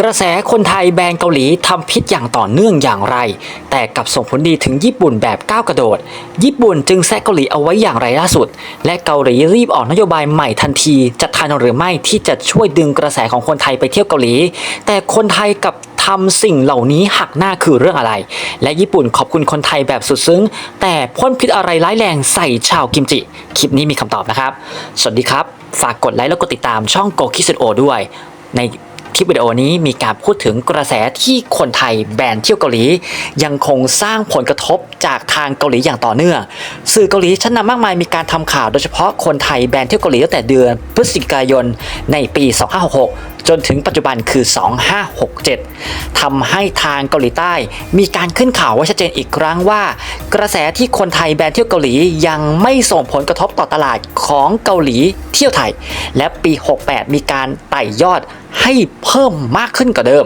กระแสคนไทยแบนเกาหลีทำพิษอย่างต่อเนื่องอย่างไร แต่กลับส่งผลดีถึงญี่ปุ่นแบบก้าวกระโดด ญี่ปุ่นจึงแซะเกาหลีเอาไว้อย่างไรล่าสุด และเกาหลีรีบออกนโยบายใหม่ทันที จะทันหรือไม่ที่จะช่วยดึงกระแสของคนไทยไปเที่ยวเกาหลี แต่คนไทยกับทำสิ่งเหล่านี้หักหน้าคือเรื่องอะไร และญี่ปุ่นขอบคุณคนไทยแบบสุดซึ้ง แต่พ่นพิษอะไรร้ายแรงใส่ชาวกิมจิ คลิปนี้มีคำตอบนะครับ สวัสดีครับ ฝากกดไลค์แล้วกดติดตามช่องโกคิสโอด้วย ใน คลิปวิดีโอนี้มีการพูดถึงกระแสที่คนไทยแบนเที่ยวเกาหลี ยังคงสร้างผลกระทบจากทางเกาหลีอย่างต่อเนื่อง สื่อเกาหลีชั้นนำมากมายมีการทำข่าวโดยเฉพาะคนไทยแบนเที่ยวเกาหลีตั้งแต่เดือนพฤศจิกายนในปี 2566 จนถึงปัจจุบันคือ 2567ทำให้ทางเกาหลีใต้ มีการขึ้นข่าวไว้ชัดเจนอีกครั้งว่า กระแสที่คนไทยแบนเที่ยวเกาหลียังไม่ส่งผลกระทบต่อตลาดของเกาหลีเที่ยวไทย และปี 68 มีการไต่ยอดให้เพิ่มมากขึ้นกว่าเดิม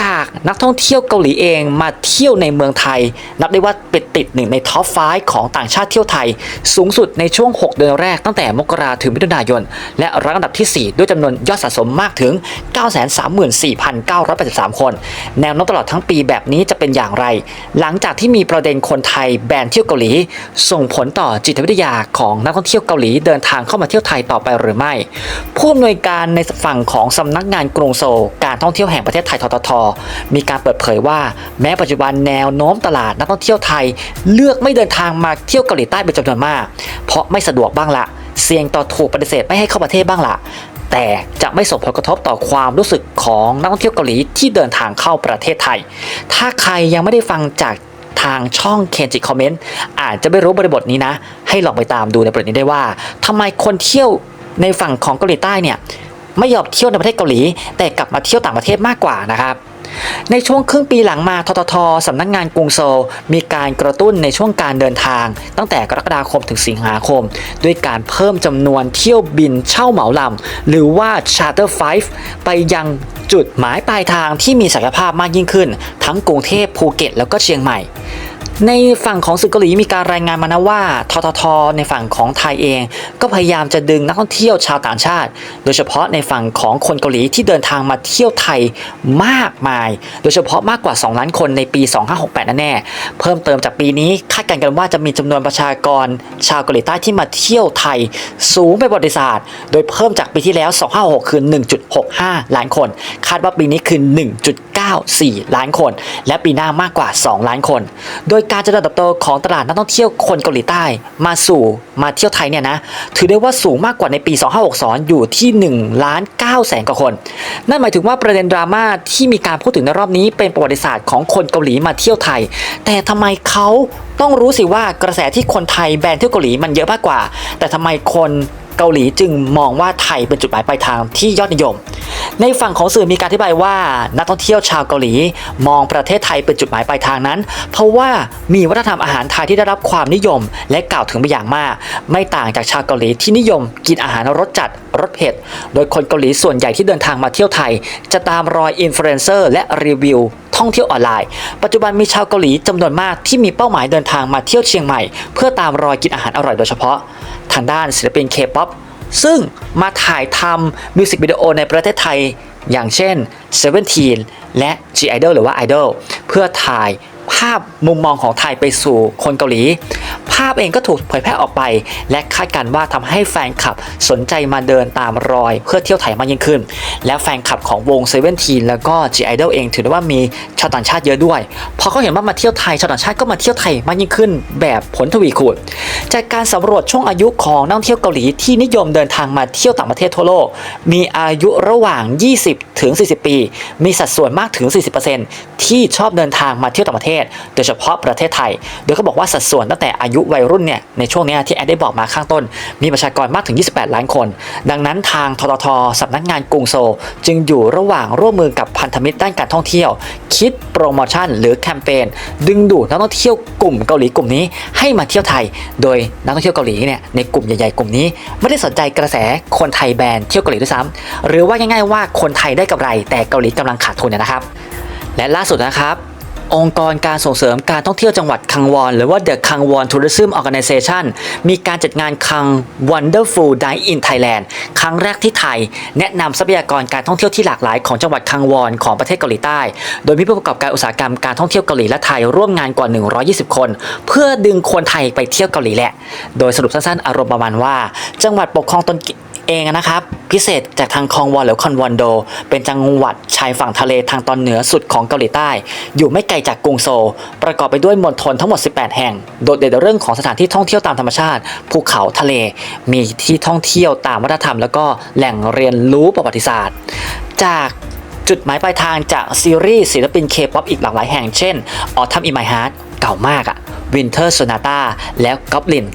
จากนักท่องเที่ยวเกาหลีเองมาเที่ยวในเมืองไทย นับได้ว่าเป็นติดหนึ่งในท็อป5ของต่างชาติเที่ยวไทย สูงสุดในช่วง 6 เดือนแรกตั้งแต่มกราถึงมิถุนายน และรั้งอันดับที่ 4 ด้วยจำนวนยอดสะสมมากถึง934,983 คน แนวโน้มตลอดทั้งปีแบบนี้จะเป็นอย่างไร หลังจากที่มีประเด็นคนไทยแบนเที่ยวเกาหลี ส่งผลต่อจิตวิทยาของนักท่องเที่ยวเกาหลีเดินทางเข้ามาเที่ยวไทยต่อไปหรือไม่ ผู้อำนวยการในฝั่งของสำนักงานกรุงโซลการท่องเที่ยวแห่งประเทศไทยททท มีการเปิดเผยว่า แม้ปัจจุบันแนวโน้มตลาดนักท่องเที่ยวไทย เลือกไม่เดินทางมาเที่ยวเกาหลีใต้เป็นจำนวนมาก เพราะไม่สะดวกบ้างละเสี่ยงต่อถูกปฏิเสธไม่ให้เข้าประเทศบ้างละ แต่จะไม่ส่งผลกระทบต่อความรู้สึกของนักท่องเที่ยวเกาหลีที่เดินทางเข้าประเทศไทย ถ้าใครยังไม่ได้ฟังจากทางช่องเคนจิคอมเมนต์อาจจะไม่รู้บริบทนี้นะ ให้ลองไปตามดูในประเด็นนี้ได้ว่าทำไมคนเที่ยวในฝั่งของเกาหลีใต้เนี่ยไม่ยอมเที่ยวในประเทศเกาหลี แต่กลับมาเที่ยวต่างประเทศมากกว่านะครับ ในช่วงครึ่งปีหลังมาทททสำนักงานกรุงโซลมีการกระตุ้นในช่วงการเดินทาง ตั้งแต่กรกฎาคมถึงสิงหาคม ด้วยการเพิ่มจำนวนเที่ยวบินเช่าเหมาลำหรือว่า Charter 5 ไปยังจุดหมายปลายทางที่มีศักยภาพมากยิ่งขึ้น ทั้งกรุงเทพภูเก็ตแล้วก็เชียงใหม่ ในฝั่งของสื่อเกาหลีมีการรายงานมานะว่าททท ในฝั่งของไทยเอง ก็พยายามจะดึงนักท่องเที่ยวชาวต่างชาติ โดยเฉพาะในฝั่งของคนเกาหลีที่เดินทางมาเที่ยวไทยมากมาย โดยเฉพาะมากกว่า 2 ล้านคนในปี 2568นั่นแน่เพิ่มเติมจากปีนี้คาดการณ์กันว่าจะมีจำนวนประชากรชาวเกาหลีใต้ที่มาเที่ยวไทย สูงเป็นประวัติศาสตร์ โดยเพิ่มจากปีที่แล้ว 256 คือ 1.65 ล้านคน คาดว่าปีนี้คือ 1.94 ล้านคน และปีหน้ามากกว่า 2 ล้านคน โดยการเจริญเติบโตของตลาดนักท่องเที่ยวคนเกาหลีใต้ มาสู่มาเที่ยวไทยเนี่ยนะถือได้ว่าสูงมากกว่าในปี 2562 อยู่ที่1ล้าน9แสนกว่าคน นั่นหมายถึงว่าประเด็นดราม่าที่มีการพูดถึงในรอบนี้เป็นประวัติศาสตร์ของคนเกาหลีมาเที่ยวไทย แต่ทำไมเขาต้องรู้สิว่ากระแสที่คนไทยแบนเที่ยวเกาหลีมันเยอะมากกว่า แต่ทำไมคน เกาหลีจึงมองว่าไทยเป็นจุดหมายปลายทางที่ยอดนิยม ในฝั่งของสื่อมีการอธิบายว่านักท่องเที่ยวชาวเกาหลี มองประเทศไทยเป็นจุดหมายปลายทางนั้น เพราะว่ามีวัฒนธรรมอาหารไทยที่ได้รับความนิยม และกล่าวถึงไปอย่างมาก ไม่ต่างจากชาวเกาหลีที่นิยม กินอาหารรสจัดรสเผ็ด โดยคนเกาหลีส่วนใหญ่ที่เดินทางมาเที่ยวไทย จะตามรอยอินฟลูเอนเซอร์และรีวิวท่องเที่ยวออนไลน์ ปัจจุบันมีชาวเกาหลีจำนวนมากที่มีเป้าหมายเดินทางมาเที่ยวเชียงใหม่ เพื่อตามรอยกินอาหารอร่อยโดยเฉพาะ ทางด้านศิลปินเคป๊อปซึ่งมาถ่ายทำมิวสิกวิดีโอในประเทศไทย อย่างเช่น Seventeen และ G Idol หรือว่า Idol เพื่อถ่าย ภาพมุมมองของไทยไปสู่คนเกาหลี ภาพเองก็ถูกเผยแพร่ออกไป และคาดการณ์ว่าทำให้แฟนคลับสนใจมาเดินตามรอย เพื่อเที่ยวไทยมากยิ่งขึ้น และแฟนคลับของวง Seventeen แล้วก็ G Idol เองถือได้ว่ามีชาวต่างชาติเยอะด้วยพอเขาเห็นว่ามาเที่ยวไทยชาวต่างชาติก็มาเที่ยวไทยมากยิ่งขึ้น แบบผลทวีคูณจากการสำรวจช่วงอายุของนักเที่ยวเกาหลีที่นิยมเดินทางมาเที่ยวต่างประเทศทั่วโลก มีอายุระหว่าง 20 ถึง 40 ปี มีสัดส่วนมากถึง 40%ที่ชอบเดินทางมาเที่ยวต่างประเทศโดยเฉพาะประเทศไทย โดยเขาบอกว่าสัดส่วนตั้งแต่อายุวัยรุ่นเนี่ยในช่วงนี้ที่แอดได้บอกมาข้างต้น มีประชากรมากถึง 28 ล้านคน ดังนั้นทางทททสำนักงานกรุงโซลจึงอยู่ระหว่างร่วมมือกับพันธมิตรด้านการท่องเที่ยว คิดโปรโมชั่น หรือแคมเปญดึงดูดนักท่องเที่ยวกลุ่มเกาหลีกลุ่มนี้ให้มาเที่ยวไทย โดยนักท่องเที่ยวเกาหลีเนี่ยในกลุ่มใหญ่ๆกลุ่มนี้ไม่ได้สนใจกระแสคนไทยแบนเที่ยวเกาหลีด้วยซ้ำหรือว่าง่ายๆว่าคนไทยได้กำไร แต่เกาหลีกำลังขาดทุนเนยนะครับและล่าสุดนะครับ องค์กรการส่งเสริมการท่องเที่ยวจังหวัดคังวอนหรือว่า The Kangwon Tourism Organization มีการจัดงานคัง Wonderful Dine in Thailand ครั้งแรกที่ไทย แนะนำทรัพยากรการท่องเที่ยวที่หลากหลายของจังหวัดคังวอนของประเทศเกาหลีใต้ โดยมีผู้ประกอบการอุตสาหกรรมการท่องเที่ยวเกาหลีและไทยร่วมงานกว่า 120 คน เพื่อดึงคนไทยไปเที่ยวเกาหลีแหละ โดยสรุปสั้นๆอารมณ์ประมาณว่า จังหวัดปกครองตน เองนะครับ พิเศษจากทางคองวอนหรือคอนวอนโด เป็นจังหวัดชายฝั่งทะเลทางตอนเหนือสุดของเกาหลีใต้ อยู่ไม่ไกลจากกรุงโซลประกอบไปด้วยมณฑลทั้งหมด 18 แห่ง โดดเด่นเรื่องของสถานที่ท่องเที่ยวตามธรรมชาติ ภูเขาทะเล มีที่ท่องเที่ยวตามวัฒนธรรม แล้วก็แหล่งเรียนรู้ประวัติศาสตร์ จากจุดหมายปลายทางจากซีรีส์ศิลปินเคป๊อปอีกหลากหลายแห่งเช่น Autumn in My Heart เก่ามากอะ Winter Sonata แล้ว Goblin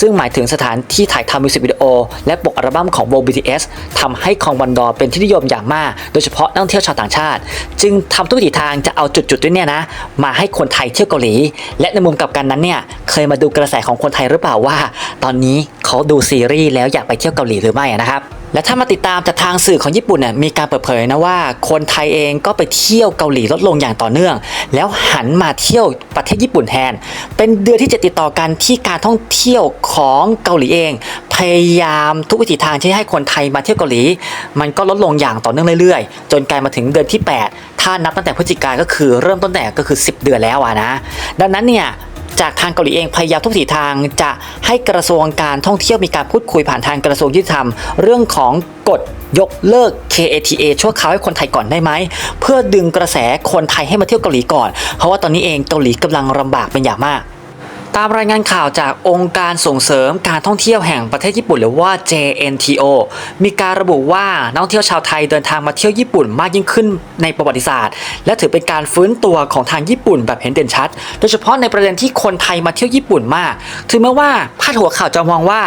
ซึ่งหมายถึงสถานที่ถ่ายทำมิวสิกวิดีโอ และปกอัลบั้มของวง BTS ทำให้คองวันดอร์เป็นที่นิยมอย่างมาก โดยเฉพาะนักท่องเที่ยวชาวต่างชาติ จึงทำทุกวิถีทางจะเอาจุดๆด้วยเนี่ยนะ มาให้คนไทยเที่ยวเกาหลี และในมุมกลับกันนั้นเนี่ยเคยมาดูกระแสของคนไทยหรือเปล่าว่า ตอนนี้เขาดูซีรีส์แล้วอยากไปเที่ยวเกาหลีหรือไม่นะครับ และถ้ามาติดตามจากทางสื่อของญี่ปุ่นเนี่ยมีการเปิดเผยนะว่า คนไทยเองก็ไปเที่ยวเกาหลีลดลงอย่างต่อเนื่อง แล้วหันมาเที่ยวประเทศญี่ปุ่นแทน เป็นเดือนที่จะติดต่อกันที่การท่องเที่ยวของเกาหลีเอง พยายามทุกวิถีทางที่ให้คนไทยมาเที่ยวเกาหลี มันก็ลดลงอย่างต่อเนื่องเรื่อยๆ จนกลายมาถึงเดือนที่ 8 ถ้านับตั้งแต่พฤศจิกายนก็คือเริ่มต้นแต่ก็คือ 10 เดือนแล้วอะนะ ดังนั้นเนี่ย จากทางเกาหลีเองพยายามทุกทิศทางจะให้กระทรวงการท่องเที่ยวมีการพูดคุยผ่านทางกระทรวงยุติธรรม เรื่องของกฎยกเลิก KATA ชั่วคราวให้คนไทยก่อนได้ไหม เพื่อดึงกระแสคนไทยให้มาเที่ยวเกาหลีก่อน เพราะว่าตอนนี้เองเกาหลีกำลังลำบากเป็นอย่างมาก ตามรายงานข่าวจากองค์การส่งเสริมการท่องเที่ยวแห่งประเทศญี่ปุ่นหรือว่า JNTO มีการระบุว่านักท่องเที่ยวชาวไทยเดินทางมาเที่ยวญี่ปุ่นมากยิ่งขึ้นในประวัติศาสตร์ และถือเป็นการฟื้นตัวของทางญี่ปุ่นแบบเห็นเด่นชัด โดยเฉพาะในประเด็นที่คนไทยมาเที่ยวญี่ปุ่นมาก ถึงแม้ว่าพาดหัวข่าวจะมองว่า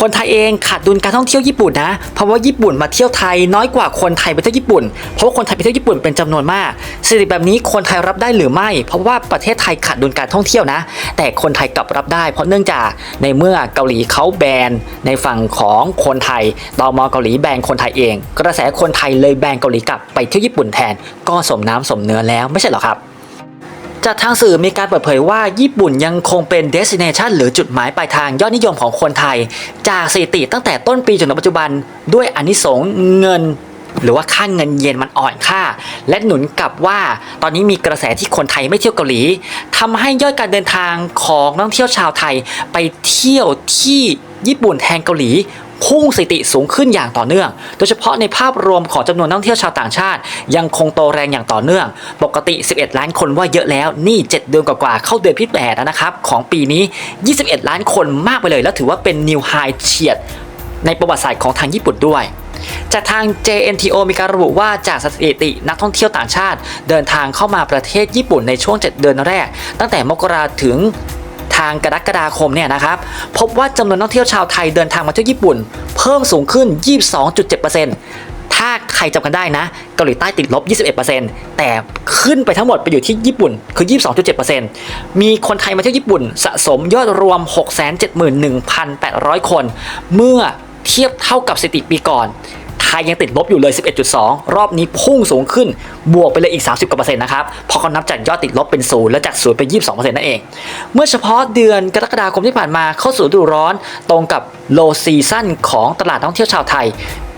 คนไทยเองขาดดุลการท่องเที่ยวญี่ปุ่นนะ เพราะว่าญี่ปุ่นมาเที่ยวไทยน้อยกว่าคนไทยไปเที่ยวญี่ปุ่น เพราะว่าคนไทยไปเที่ยวญี่ปุ่นเป็นจำนวนมากสถิติแบบนี้คนไทยรับได้หรือไม่ เพราะว่าประเทศไทยขาดดุลการท่องเที่ยวนะ แต่คนไทยกลับรับได้ เพราะเนื่องจากในเมื่อเกาหลีเขาแบนในฝั่งของคนไทยตมอเกาหลีแบนคนไทยเอง กระแสคนไทยเลยแบนเกาหลีกลับไปเที่ยวญี่ปุ่นแทน ก็สมน้ำสมเนื้อแล้วไม่ใช่หรอครับ จากทางสื่อมีการเปิดเผยว่าญี่ปุ่นยังคงเป็น destination หรือจุดหมายปลายทางยอดนิยมของคนไทย จากสถิติตั้งแต่ต้นปีจนถึงปัจจุบัน ด้วยอนิสงส์เงินหรือว่าค่าเงินเยนมันอ่อนค่า และหนุนกับว่าตอนนี้มีกระแสที่คนไทยไม่เที่ยวเกาหลีทำให้ยอดการเดินทางของนักท่องเที่ยวชาวไทย ไปเที่ยวที่ญี่ปุ่นแทนเกาหลี พุ่งสถิติสูงขึ้นอย่างต่อเนื่อง โดยเฉพาะในภาพรวมของจำนวนนักท่องเที่ยวชาวต่างชาติ ยังคงโตแรงอย่างต่อเนื่อง ปกติ 11 ล้านคนว่าเยอะแล้วนี่ 7 เดือนกว่าๆเข้าเดือนพิษแปดแล้วนะครับ ของปีนี้ 21 ล้านคนมากไปเลย แล้วถือว่าเป็นนิวไฮเฉียด ในประวัติศาสตร์ของทางญี่ปุ่นด้วยจากทาง JNTO มีการระบุว่าจากสถิตินักท่องเที่ยวต่างชาติ เดินทางเข้ามาประเทศญี่ปุ่นในช่วง 7 เดือนแรก ตั้งแต่มกราถึง ทางกรกฎาคมเนี่ยนะครับพบว่าจำนวนนักท่องเที่ยวชาวไทยเดินทางมาเที่ยวญี่ปุ่น เพิ่มสูงขึ้น 22.7%ถ้าใครจำกันได้นะเกาหลีใต้ติดลบ 21%แต่ขึ้นไปทั้งหมดไปอยู่ที่ญี่ปุ่นคือ 22.7%มีคนไทยมาเที่ยวญี่ปุ่น สะสมยอดรวม 671,800 คน เมื่อเทียบเท่ากับสถิติปีก่อน ไทยยังติดลบอยู่เลย 11.2 รอบนี้พุ่งสูงขึ้นบวกไปเลยอีก 30กว่าเปอร์เซ็นต์นะครับพอเขานับจากยอดติดลบเป็นศูนย์แล้วจากศูนย์เป็น 22เปอร์เซ็นต์นั่นเอง เมื่อเฉพาะเดือนกรกฎาคมที่ผ่านมาเข้าสู่ฤดูร้อน ตรงกับโลซีซั่นของตลาดท่องเที่ยวชาวไทย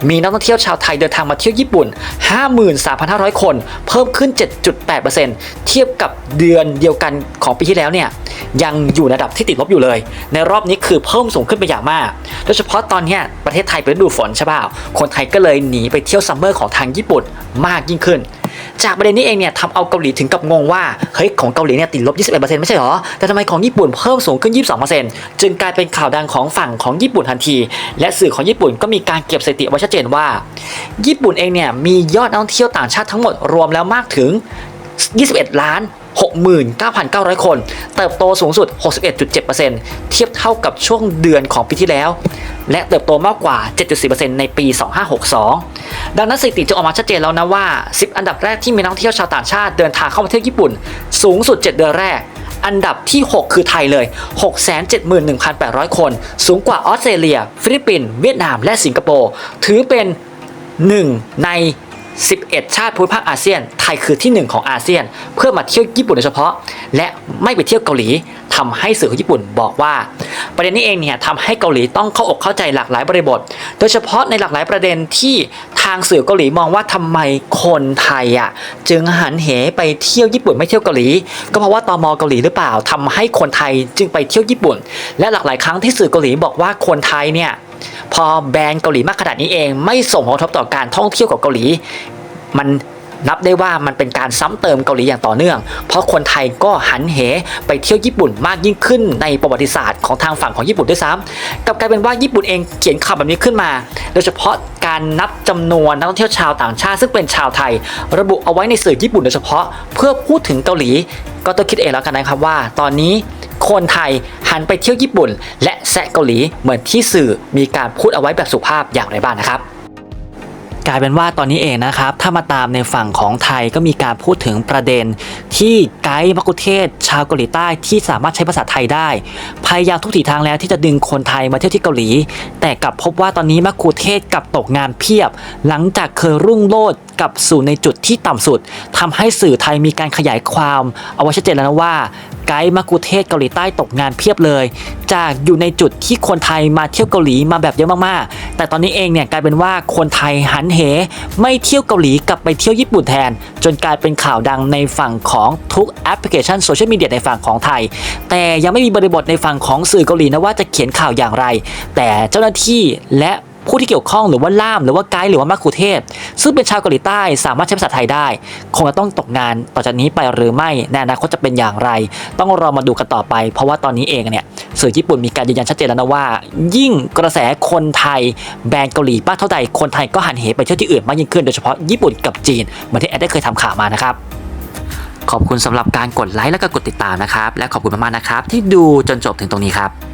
มีนักท่องเที่ยวชาวไทยเดินทางมาเที่ยวญี่ปุ่น 53,500 คน เพิ่มขึ้น 7.8%เทียบกับเดือนเดียวกันของปีที่แล้วเนี่ยยังอยู่ในระดับที่ติดลบอยู่เลย ในรอบนี้คือเพิ่มสูงขึ้นไปอย่างมาก โดยเฉพาะตอนนี้ประเทศไทยเป็นฤดูฝนใช่เปล่าคนไทยก็เลยหนีไปเที่ยวซัมเมอร์ของทางญี่ปุ่นมากยิ่งขึ้น จากประเด็นนี้เองเนี่ยทำเอาเกาหลีถึงกับงงว่าเฮ้ยของเกาหลีเนี่ยติดลบ 21%ไม่ใช่หรอ แต่ทำไมของญี่ปุ่นเพิ่มสูงขึ้น 22%จึงกลายเป็นข่าวดังของฝั่งของญี่ปุ่นทันที และสื่อของญี่ปุ่นก็มีการเก็บสถิติไว้ชัดเจนว่า ญี่ปุ่นเองเนี่ยมียอดนักท่องเที่ยวต่างชาติทั้งหมดรวมแล้วมากถึง 21 ล้าน 69,900 คน เติบโตสูงสุด 61.7%เทียบเท่ากับช่วงเดือนของปีที่แล้ว และเติบโตมากกว่า 7.4%ในปี 2562 ดังนั้นสถิติจะออกมาชัดเจนแล้วนะว่า 10 อันดับแรกที่มีนักท่องเที่ยวชาวต่างชาติเดินทางเข้ามาเที่ยวญี่ปุ่น สูงสุด 7 เดือนแรกอันดับที่ 6 คือไทยเลย 671,800 คน สูงกว่าออสเตรเลีย ฟิลิปปินส์ เวียดนาม และสิงคโปร์ ถือเป็น 1 ใน 11 ชาติภูมิภาคอาเซียน ไทยคือที่หนึ่งของอาเซียน เพื่อมาเที่ยวญี่ปุ่นโดยเฉพาะ และไม่ไปเที่ยวเกาหลีทำให้สื่อของญี่ปุ่นบอกว่า ประเด็นนี้เองเนี่ยทำให้เกาหลีต้องเข้าอกเข้าใจหลากหลายบริบท โดยเฉพาะในหลากหลายประเด็นที่ทางสื่อเกาหลีมองว่าทำไมคนไทยอะจึงหันเหไปเที่ยวญี่ปุ่นไม่เที่ยวเกาหลี ก็เพราะว่าตมเกาหลีหรือเปล่าทำให้คนไทยจึงไปเที่ยวญี่ปุ่น และหลากหลายครั้งที่สื่อเกาหลีบอกว่าคนไทยเนี่ย พอแบนเกาหลีมากขนาดนี้เอง ไม่ส่งผลกระทบต่อการท่องเที่ยวของเกาหลี มัน นับได้ว่ามันเป็นการซ้ำเติมเกาหลีอย่างต่อเนื่อง เพราะคนไทยก็หันเหไปเที่ยวญี่ปุ่นมากยิ่งขึ้นในประวัติศาสตร์ของทางฝั่งของญี่ปุ่นด้วยซ้ำกับกลายเป็นว่าญี่ปุ่นเองเขียนข่าวแบบนี้ขึ้นมา โดยเฉพาะการนับจำนวนนักท่องเที่ยวชาวต่างชาติซึ่งเป็นชาวไทย ระบุเอาไว้ในสื่อญี่ปุ่นโดยเฉพาะ เพื่อพูดถึงเกาหลี ก็ต้องคิดเองแล้วกันนะครับว่า ตอนนี้คนไทยหันไปเที่ยวญี่ปุ่น และแซะเกาหลีเหมือนที่สื่อมีการพูดเอาไว้แบบสุภาพอย่างไรบ้างนะครับ กลายเป็นว่าตอนนี้เองนะครับ ถ้ามาตามในฝั่งของไทยก็มีการพูดถึงประเด็น ที่ไกด์มักคุเทศ ชาวเกาหลีใต้ที่สามารถใช้ภาษาไทยได้ พยายามทุกทิศทางแล้วที่จะดึงคนไทยมาเที่ยวที่เกาหลี แต่กลับพบว่าตอนนี้มักคุเทศกลับตกงานเพียบ หลังจากเคยรุ่งโรจน์กลับสู่ในจุดที่ต่ำสุดทำให้สื่อไทยมีการขยายความ เอาไว้ชัดเจนแล้วนะว่าไกด์มักุเทศเกาหลีใต้ตกงานเพียบเลย จากอยู่ในจุดที่คนไทยมาเที่ยวเกาหลีมาแบบเยอะมากๆ แต่ตอนนี้เองเนี่ยกลายเป็นว่าคนไทยหันเห ไม่เที่ยวเกาหลีกลับไปเที่ยวญี่ปุ่นแทน จนกลายเป็นข่าวดังในฝั่งของทุกแอปพลิเคชันโซเชียลมีเดียในฝั่งของไทย แต่ยังไม่มีบริบทในฝั่งของสื่อเกาหลีนะว่าจะเขียนข่าวอย่างไร แต่เจ้าหน้าที่และ ผู้ที่เกี่ยวข้องหรือว่าล่ามหรือว่าไกด์หรือว่ามักคุเทศ ซึ่งเป็นชาวเกาหลีใต้สามารถใช้ภาษาไทยได้ คงจะต้องตกงานต่อจากนี้ไปหรือไม่ในอนาคตจะเป็นอย่างไร ต้องรอมาดูกันต่อไป เพราะว่าตอนนี้เองเนี่ยสื่อญี่ปุ่นมีการยืนยันชัดเจนแล้วนะว่า ยิ่งกระแสคนไทยแบนเกาหลีมาเท่าใดคนไทยก็หันเหไปเที่ยวที่อื่นมากยิ่งขึ้นโดยเฉพาะญี่ปุ่นกับจีนเหมือนที่แอดได้เคยทำข่าวมานะครับขอบคุณสำหรับการกดไลค์และก็กดติดตามนะครับ และขอบคุณมากๆนะครับ ที่ดูจนจบถึงตรงนี้ครับ